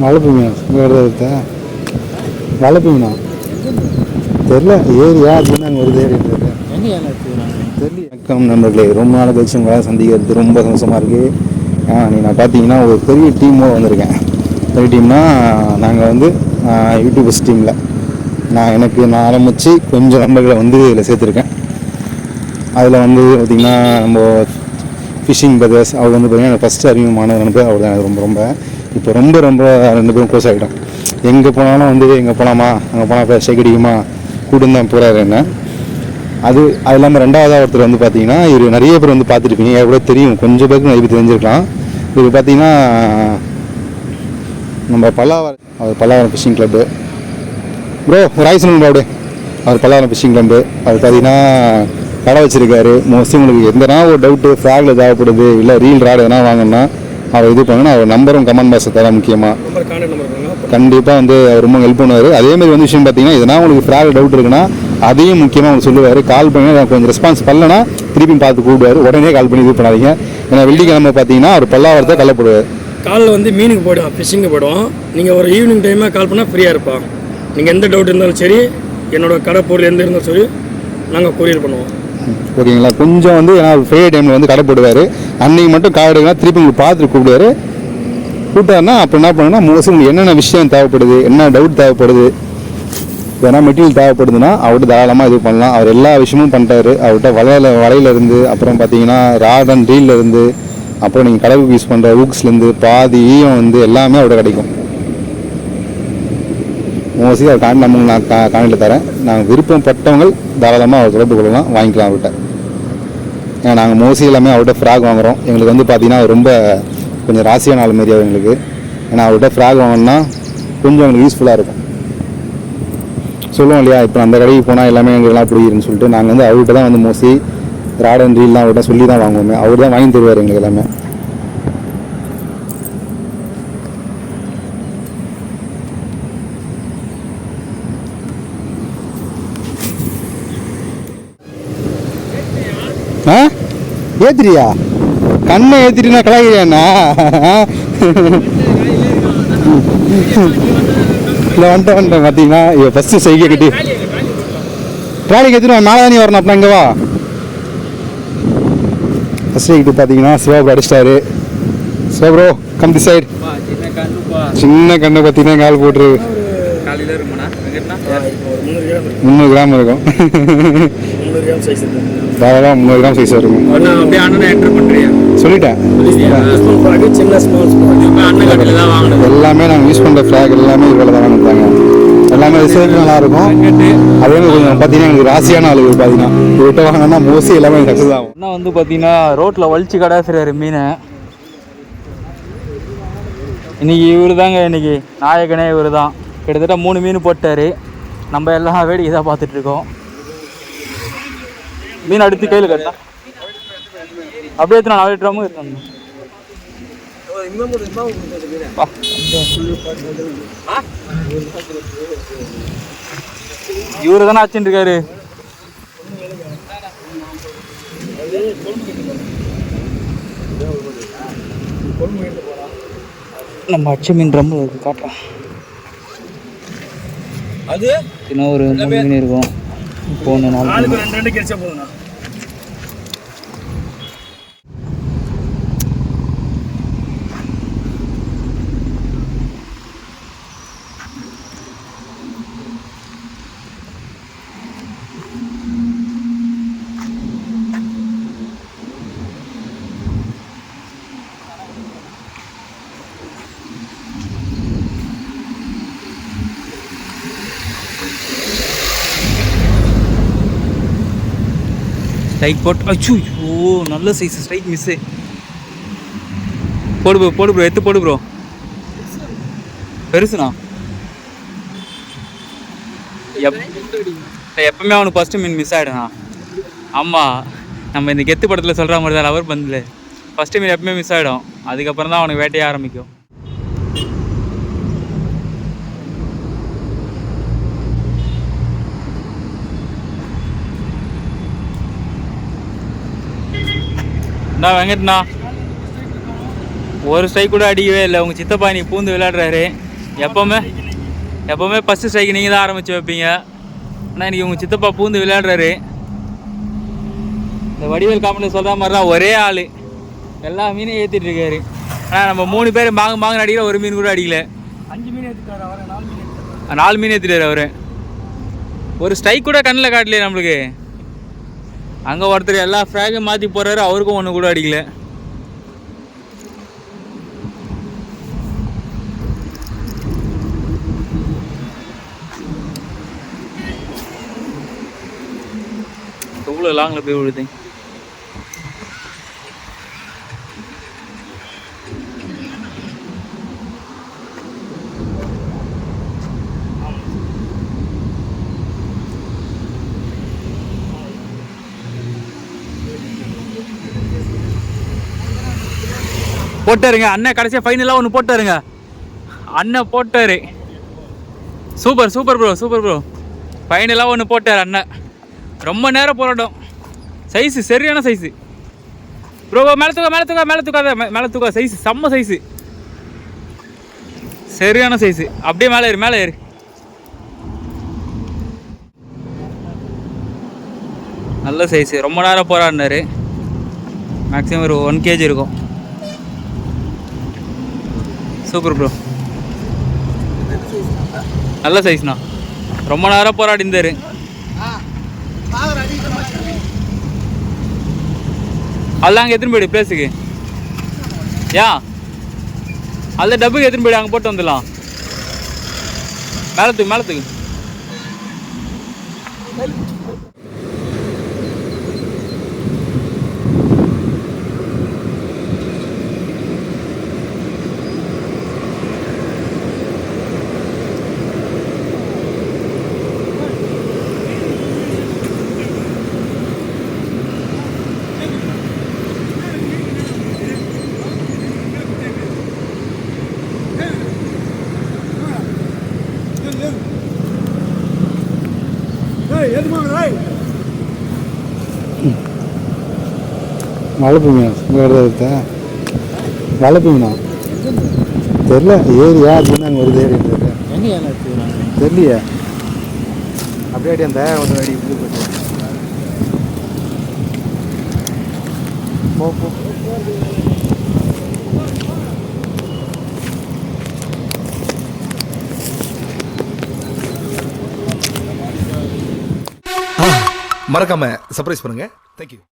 வளர்ப்பு மீன் வேறு எடுத்த வளர்ப்பு மீனா தெரில ஏரியா அப்படின்னு அங்கே ஒரு இருக்கு. எடுத்துக்கிறாங்க தெரியல. வணக்கம் நண்பர்களே. ரொம்ப நாள் கழிச்சு உங்களை சந்திக்கிறது ரொம்ப சந்தோஷமாக இருக்குது நீ நான் பார்த்தீங்கன்னா ஒரு பெரிய டீமோடு வந்திருக்கேன். பெரிய டீம்னா நாங்கள் வந்து யூடியூபர்ஸ் டீமில் நான் எனக்கு நான் ஆரம்பித்து கொஞ்சம் நண்பர்களை வந்து இதில் சேர்த்துருக்கேன். அதில் வந்து பார்த்திங்கன்னா நம்ம ஃபிஷிங் பிரதர்ஸ் அவர் வந்து பார்த்திங்கன்னா ஃபஸ்ட்டு அறிமுகமான நண்பர் அவர் தான் எனக்கு ரொம்ப ரொம்ப இப்போ ரொம்ப ரொம்ப ரெண்டு பேரும் க்ளோஸ் ஆகிடும் எங்கே போனாலும் வந்து எங்கே போகலாமா அங்கே போனால் பேச கிடைக்குமா கூட்டு தான் போகிறாரு என்ன. அது அது இல்லாமல் ரெண்டாவதாக ஒருத்தர் வந்து பார்த்தீங்கன்னா இவர் நிறைய பேர் வந்து பார்த்துருப்பீங்க எவ்வளோ தெரியும். கொஞ்சம் பேருக்கு நிறைய பேர் தெரிஞ்சிருக்கலாம். இவர் பார்த்தீங்கன்னா நம்ம பல்லாவரம் அவர் பல்லாவரம் ஃபிஷிங் கிளப்பு ப்ரோ ஒரு ஆய் சொல்லுங்க அப்படியே. அவர் பல்லாவரம் ஃபிஷிங் கிளப்பு அவர் பார்த்தீங்கன்னா கடை வச்சுருக்காரு. மோஸ்ட்லி உங்களுக்கு எந்தனா ஒரு டவுட்டு ஃப்ராகில் தேவைப்படுது இல்லை ரீல் ராடு எதனா வாங்கணும்னா அவர் இது பண்ணணும் அவர் நம்பரும் கமெண்ட் பாக்ஸை தர முக்கியமாக கண்டிப்பாக வந்து அவர் ரொம்ப ஹெல்ப் பண்ணுவார். அதேமாதிரி வந்து விஷயம் பார்த்தீங்கன்னா எதனா உங்களுக்கு ஃப்ராக் டவுட் இருக்குன்னா அதையும் முக்கியமாக உங்களுக்கு சொல்லுவார். கால் பண்ணி நான் கொஞ்சம் ரெஸ்பான்ஸ் பண்ணலனா திருப்பி பார்த்து கூப்பிடுவார். உடனே கால் பண்ணி இது பண்ணாதீங்க. ஏன்னா வெள்ளிக்கிழமை பார்த்தீங்கன்னா அவர் பல்லாவரத்தை கள்ளப்படுவார். காலில் வந்து மீனுக்கு போயிடுவான் ஃபிஷ்ஷிங்கு போயிடுவோம் நீங்கள் ஒரு ஈவினிங் டைமாக கால் பண்ணால் ஃப்ரீயாக இருப்பான். நீங்கள் எந்த டவுட் இருந்தாலும் சரி என்னோட கடை பொருள் எந்த இருந்தாலும் சரி நாங்கள் கொரியர் பண்ணுவோம். ஓகேங்களா? கொஞ்சம் வந்து ஏன்னா ஃப்ரீ டைமில் வந்து கடை போடுவார். அன்னைக்கு மட்டும் காய் எடுக்கலாம் திருப்பி உங்களுக்கு பார்த்துட்டு கூப்பிடுவார். கூப்பிட்டாருன்னா அப்போ என்ன பண்ணுன்னா மோஸ்ட்லி உங்களுக்கு என்னென்ன விஷயம் தேவைப்படுது என்ன டவுட் தேவைப்படுது ஏன்னா மெட்டீரியல் தேவைப்படுதுன்னா அவர்கிட்ட தாராளமாக இது பண்ணலாம். அவர் எல்லா விஷயமும் பண்ணிட்டாரு. அவர்கிட்ட வலையில வலையிலேருந்து அப்புறம் பார்த்தீங்கன்னா ராட் அண்ட் ரீல்ல அப்புறம் நீங்கள் கடவுக்கு யூஸ் பண்ணுற ஊக்ஸ்லேருந்து பாதி ஈயம் வந்து எல்லாமே அவர்கிட்ட கிடைக்கும். மோஸ்ட்லி அவர் காண நம்ம நான் கா காணியில் தரேன். நாங்கள் விருப்பப்பட்டவங்க தாராளமாக அவர் தொடர்பு கொள்ளலாம். வாங்கிக்கலாம் அவர்கிட்ட. ஏன்னா நாங்கள் மோஸ்ட்லி எல்லாமே அவர்கிட்ட ஃப்ராக் வாங்குறோம். எங்களுக்கு வந்து பார்த்தீங்கன்னா ரொம்ப கொஞ்சம் ராசியான ஆள் மாரி எங்களுக்கு. ஏன்னா அவர்கிட்ட ஃப்ராக் வாங்கினா கொஞ்சம் எங்களுக்கு யூஸ்ஃபுல்லாக இருக்கும். சொல்லுவோம் இல்லையா? இப்போ அந்த கடைக்கு போனால் எல்லாமே எங்களுக்குலாம் பிடிக்குதுன்னு சொல்லிட்டு நாங்கள் வந்து அவர்கிட்ட தான் வந்து மோஸ்ட்லி ராட் அண்ட் ரீல்லாம் அவர்கிட்ட சொல்லி தான் வாங்குவோமே. அவர் தான் வாங்கி தருவார் எங்களுக்கு எல்லாமே. ஏத்திரியா கண்ணை ஏத்திரினா கலாகிறியாண்ணா இல்லை வந்துட்டேன் வந்துட்டேன் பார்த்தீங்கன்னா இவ ஃபஸ்ட்டு செய்கை கட்டி. ட்ராலிக்கு எடுத்துட்டு மேலே தானே வரணும் அப்படின்னா இங்கே வா. ஃபஸ்ட்டு கிட்ட பார்த்தீங்கன்னா சிவா அடிச்சிட்டாரு. Siva bro come the side சின்ன கண்ணை பார்த்தீங்கன்னா கால் போட்டுரு. முந்நூறு கிராம் இருக்கும். முந்நூறு கிராம் சைஸ் இருக்கு. தாராளமாக முந்நூறு கிராம் சைஸ் இருக்கும் அண்ணா அப்படியே அண்ணனை என்டர் பண்ணுறியா சொல்லிட்டேன். சின்ன ஸ்மால் எல்லாமே நாங்கள் யூஸ் பண்ணுற ஃப்ளாக் எல்லாமே இவ்வளோ தான் வாங்கிட்டாங்க எல்லாமே ரிசல்ட் நல்லா இருக்கும். அதே மாதிரி கொஞ்சம் பார்த்தீங்கன்னா எங்களுக்கு ராசியான ஆளுங்க பார்த்தீங்கன்னா. இவர்கிட்ட வாங்கினா மோஸ்ட்லி எல்லாமே சக்ஸஸ் ஆகும் அண்ணா வந்து பார்த்தீங்கன்னா ரோட்டில் வலிச்சு கடாசுறாரு மீனை. இன்னைக்கு இவரு தாங்க இன்னைக்கு. நாயகனே இவர் தான். கிட்டத்தட்ட மூணு மீன் போட்டார். நம்ம எல்லாம் வேடிக்கை தான் பார்த்துட்டு இருக்கோம். மீன் அடுத்து கையில் கட்டா அப்படியே எத்தனை நாலு ட்ரம்மு இருக்காங்க இவரு தானே அச்சுட்டு இருக்காரு? நம்ம அச்சு மீன் ட்ரம்மு காட்டுறோம் அது? இன்னும் ஒரு மூணு மீன் இருக்கும். இப்போ ஒன்று நாலு நாலுக்கு ரெண்டு ரெண்டு ஸ்ட்ரைக் போட்டு அச்சு ஓ நல்ல சைஸ் ஸ்ட்ரைக் மிஸ்ஸு போடு ப்ரோ போடு ப்ரோ எடுத்து போடு ப்ரோ பெருசுண்ணா. எப் எப்பவுமே அவனுக்கு ஃபஸ்ட்டு மீன் மிஸ் ஆகிடுண்ணா ஆமாம் நம்ம இந்த கெத்து படத்தில் சொல்கிற மாதிரி தான் லவர் பந்தில். ஃபஸ்ட்டு மீன் எப்பவுமே மிஸ் ஆகிடும் அதுக்கப்புறம் தான் அவனுக்கு வேட்டையை ஆரம்பிக்கும். அண்ணா வெங்கட்ண்ணா. ஒரு ஸ்ட்ரைக் கூட அடிக்கவே இல்லை. உங்கள் சித்தப்பா நீ பூந்து விளையாடுறாரு. எப்போவுமே எப்போவுமே ஃபஸ்ட்டு ஸ்ட்ரைக் நீங்கள் தான் ஆரம்பித்து வைப்பீங்க. ஆனால் இன்றைக்கி உங்கள் சித்தப்பா பூந்து விளையாடுறாரு. இந்த வடிவேல் காமெடியில் சொல்கிற மாதிரி தான் ஒரே ஆள். எல்லா மீனையும் ஏற்றிட்டு இருக்காரு. ஆனால் நம்ம மூணு பேர் மாங்க மாங்க அடிக்கிற ஒரு மீன் கூட அடிக்கல. அஞ்சு மீன் ஏற்றிட்டாரு அவரை நாலு மீன் ஏற்றிட்டாரு அவர். ஒரு ஸ்ட்ரைக் கூட கண்ணில் காட்டலையே நம்மளுக்கு. அங்கே ஒருத்தர் எல்லா ஃப்ராகையும் மாற்றி போகிறாரு அவருக்கும் ஒன்று கூட அடிக்கல. எவ்வளோ லாங்கில் போய் விழுதேன் போட்டாருங்க. அண்ணன் கடைசியாக ஃபைனலாக ஒன்று போட்டாருங்க. அண்ணன் போட்டாரு. Super super bro super bro ஃபைனலாக ஒன்று போட்டார் அண்ணன் ரொம்ப நேரம் போராட்டம். சைஸு சரியான சைஸு ப்ரோ மேலே தூக்கா மேலே தூக்கா மேலே தூக்காத. மேலே தூக்கா. சைஸு செம்ம சைஸு சரியான சைஸு அப்படியே மேலே ஏறு மேலே ஏறு. நல்ல சைஸு ரொம்ப நேரம் போராடினாரு. மேக்ஸிமம் ஒரு ஒன் கேஜி இருக்கும். Super bro. நல்ல சைஸ்ண்ணா ரொம்ப நேரம் போராடி இருந்தாரு. அதெல்லாம் அங்கே எத்தனை போயிடு பிளேஸுக்கு யா. அதில் டப்புக்கு எத்தனை போயிடு அங்கே போட்டு வந்துடலாம். மேலத்துக்கு மேலத்துக்கு. வளர்ப்பு மீன் இங்கே எடுத்த வளர்ப்பு மீனா தெரில ஏரியா அப்படின்னு அங்கே வருது எங்கே தெரியலையே. அப்படியே அடி அந்த ஒரு அடி இது போட்டு போ போ. மறக்காம சர்ப்ரைஸ் பண்ணுங்க. தேங்க்யூ